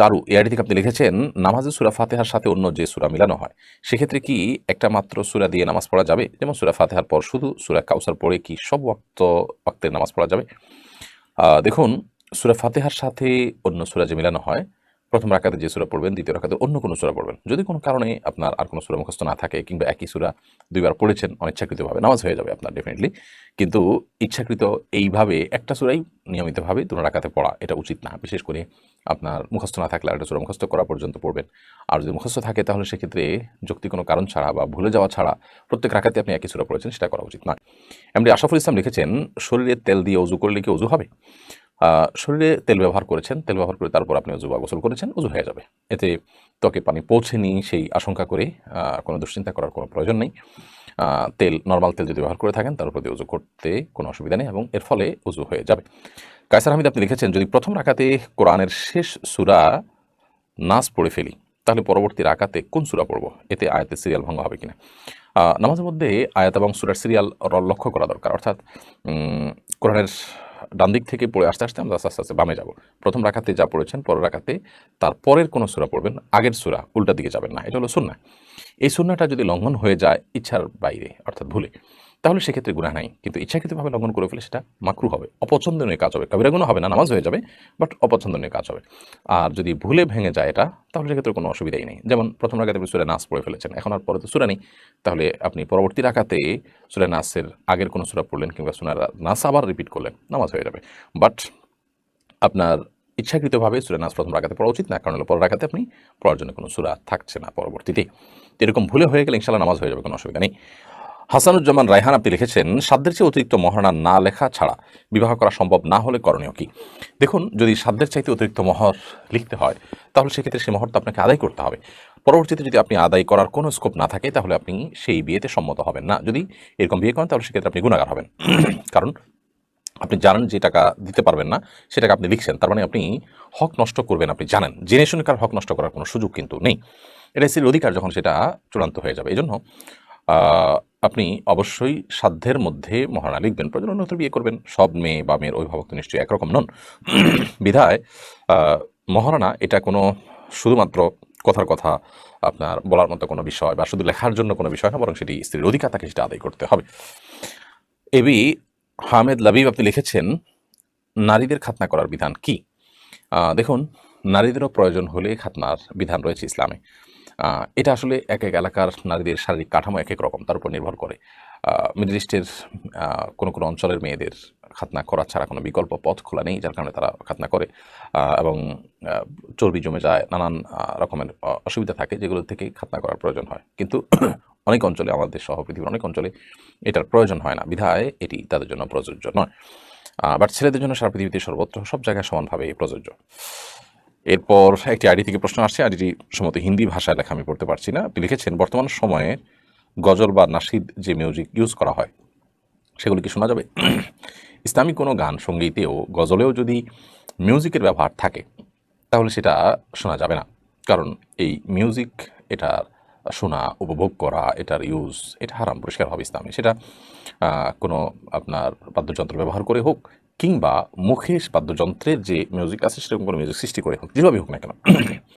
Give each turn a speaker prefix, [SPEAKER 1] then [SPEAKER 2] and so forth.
[SPEAKER 1] চারু AID থেকে আপনি লিখেছেন নামাজে সুরা ফাতেহার সাথে অন্য যে সুরা মিলানো হয়, সেক্ষেত্রে কি একটা মাত্র সুরা দিয়ে নামাজ পড়া যাবে? যেমন সুরা ফাতেহার পর শুধু সুরা কাউসার পরে কি সব ওক্ত ওয়াক্তের নামাজ পড়া যাবে? দেখুন, সুরা ফাতেহার সাথে অন্য সুরা যে মিলানো হয় প্রথম রাকাতে যে সুরা পড়বেন, দ্বিতীয় রাকাতে অন্য কোনো সুরা পড়বেন। যদি কোনো কারণে আপনার আর কোনো সুরা মুখস্থ না থাকে কিংবা একই সুরা দুইবার পড়েছেন, অনিচ্ছাকৃতভাবে, নামাজ হয়ে যাবে আপনার ডেফিনেটলি কিন্তু ইচ্ছাকৃত এইভাবে একটা সুরাই নিয়মিতভাবে দুটো রাখাতে পড়া, এটা উচিত না। বিশেষ করে আপনার মুখস্থ না থাকলে একটা সুরা মুখস্থ করা পর্যন্ত পড়বেন। আর যদি মুখস্থ থাকে, তাহলে সেক্ষেত্রে যুক্তি কোনো কারণ ছাড়া বা ভুলে যাওয়া ছাড়া প্রত্যেক রাখাতে আপনি একই সুরা পড়েছেন, সেটা করা উচিত নয় এমনি আশাফুল ইসলাম লিখেছেন, শরীরে তেল দিয়ে অজু করলে কি অজু হবে? শরীরে তেল ব্যবহার করেছেন, তেল ব্যবহার করে তারপর আপনি অজু বা গোসল করেছেন অজু হয়ে যাবে। এতে ত্বকে পানি পৌঁছেনি সেই আশঙ্কা করে কোনো দুশ্চিন্তা করার কোনো প্রয়োজন নেই। তেল নর্মাল তেল যদি ব্যবহার করে থাকেন, তার উপর উজু করতে কোনো অসুবিধা নেই এবং এর ফলে উজু হয়ে যাবে। কায়সার হামিদ, আপনি লিখেছেন, যদি প্রথম রাখাতে কোরআনের শেষ সুরা নাচ পড়ে ফেলি, তাহলে পরবর্তী রাকাতে কোন সুরা পড়ব? এতে আয়াতের সিরিয়াল ভঙ্গ হবে কিনা? নামাজের মধ্যে আয়াত এবং সুরার সিরিয়াল লক্ষ্য করা দরকার। অর্থাৎ কোরআনের ডান দিক থেকে পড়ে আস্তে আস্তে আমরা আস্তে আস্তে বামে যাব। প্রথম রাখাতে যা পড়েছেন, পরের রাখাতে তার পরের কোনো সুরা পড়বেন, আগের সুরা, উল্টা দিকে যাবেন না, এটা হলো সুন্না এই সুন্নাটা যদি লঙ্ঘন হয়ে যায় ইচ্ছার বাইরে, অর্থাৎ ভুলে তাহলে সেক্ষেত্রে গুণা নাই। কিন্তু ইচ্ছাকৃতভাবে লঙ্ঘন করে ফেলে সেটা মাকরু হবে। অপছন্দনীয় কাজ হবে। কবিরা গুণ হবে না, নামাজ হয়ে যাবে বাট অপছন্দনীয় কাজ হবে। আর যদি ভুলে ভেঙে যায় এটা, তাহলে সেক্ষেত্রে কোনো অসুবিধাই নেই। যেমন প্রথম রাখাতে আপনি সুরে নাচ পড়ে ফেলেছেন, এখন আর পরে তো সুরা নেই। তাহলে আপনি পরবর্তী রাখাতে সুরে নাচের আগের কোনো সুরা পড়লেন কিংবা সুরা নাচ আবার রিপিট করলেন, নামাজ হয়ে যাবে। বাট আপনার ইচ্ছাকৃতভাবে সুরা নাচ প্রথম রাখাতে পড়া উচিত না, কারণ হলো পরের রাখাতে আপনি পড়ার জন্য কোনো সুরা থাকছে না পরবর্তীতে। এরকম ভুলে হয়ে গেলে ইনশাল্লাহ নামাজ হয়ে যাবে, কোনো অসুবিধা নেই। হাসানুজ্জামান রায়হান আপনি লিখেছেন, সাধ্যের চেয়ে অতিরিক্ত মহারণা না লেখা ছাড়া বিবাহ করা সম্ভব না হলে করণীয় কি? দেখুন, যদি সাধ্যের চাইতে অতিরিক্ত মহর লিখতে হয়, তাহলে সেক্ষেত্রে সেই মহর তো আপনাকে আদায় করতে হবে। পরবর্তীতে যদি আপনি আদায় করার কোনো স্কোপ না থাকে, তাহলে আপনি সেই বিয়েতে সম্মত হবেন না। যদি এরকম বিয়ে করেন, তাহলে সেক্ষেত্রে আপনি গুণাগার হবেন। কারণ আপনি জানেন যে টাকা দিতে পারবেন না, সেটাকে আপনি লিখছেন। তার মানে আপনি হক নষ্ট করবেন, আপনি জানেন। জেনে শুনে কার হক নষ্ট করার কোনো সুযোগ কিন্তু নেই। এটা স্ত্রীর অধিকার যখন সেটা চূড়ান্ত হয়ে যাবে। এই জন্য আপনি অবশ্যই সাধ্যের মধ্যে মহারণা লিখবেন, প্রয়োজন অন্যত্র বিয়ে করবেন। সব মেয়ে বা মেয়ের অভিভাবক তো নিশ্চয়ই একরকম নন। বিধায় মহারণা এটা কোনো শুধুমাত্র কথার কথা, আপনার বলার মতো কোনো বিষয় বা শুধু লেখার জন্য কোনো বিষয় না, বরং সেটি স্ত্রীর অধিকার তাকে সেটা আদায় করতে হবে। এবি, হামেদ লাবিব আপনি লিখেছেন, নারীদের খাতনা করার বিধান কি? দেখুন, নারীদেরও প্রয়োজন হলে খাতনার বিধান রয়েছে ইসলামে। এটা আসলে এক এক এলাকার নারীদের শারীরিক কাঠামো এক এক রকম, তার উপর নির্ভর করে। মিডল ইস্টের কোনো কোনো অঞ্চলের মেয়েদের খাতনা করা ছাড়া কোনো বিকল্প পথ খোলা নেই, যার কারণে তারা খাতনা করে। এবং চর্বি জমে যায়, নানান রকমের অসুবিধা থাকে, যেগুলো থেকে খাতনা করার প্রয়োজন হয়। কিন্তু অনেক অঞ্চলে, আমাদের সহ পৃথিবীর অনেক অঞ্চলে এটার প্রয়োজন হয় না। বিধায় এটি তাদের জন্য প্রযোজ্য নয়। বাট ছেলেদের জন্য সারা পৃথিবীতে সর্বত্র, সব জায়গায় সমানভাবে প্রযোজ্য। এরপর একটি আইডি থেকে প্রশ্ন আসছে, আইডিটি সম্ভবত হিন্দি ভাষায় লেখা, আমি পড়তে পারছি না। আপনি লিখেছেন, বর্তমান সময়ে গজল বা নাসিদ যে মিউজিক ইউজ করা হয়, সেগুলো কি শোনা যাবে? ইসলামী কোনো গান সঙ্গীতেও, গজলেও যদি মিউজিকের ব্যবহার থাকে, তাহলে সেটা শোনা যাবে না। কারণ এই মিউজিক এটার শোনা, উপভোগ করা, এটার ইউজ এটা হারাম, পরিষ্কারভাবে ইসলামে। সেটা কোনো আপনার বাদ্যযন্ত্র ব্যবহার করে হোক কিংবা মুখে বাদ্যযন্ত্রের যে মিউজিক আছে, সেরকম কোনো মিউজিক সৃষ্টি করে হোক, যেভাবে হোক না কেন।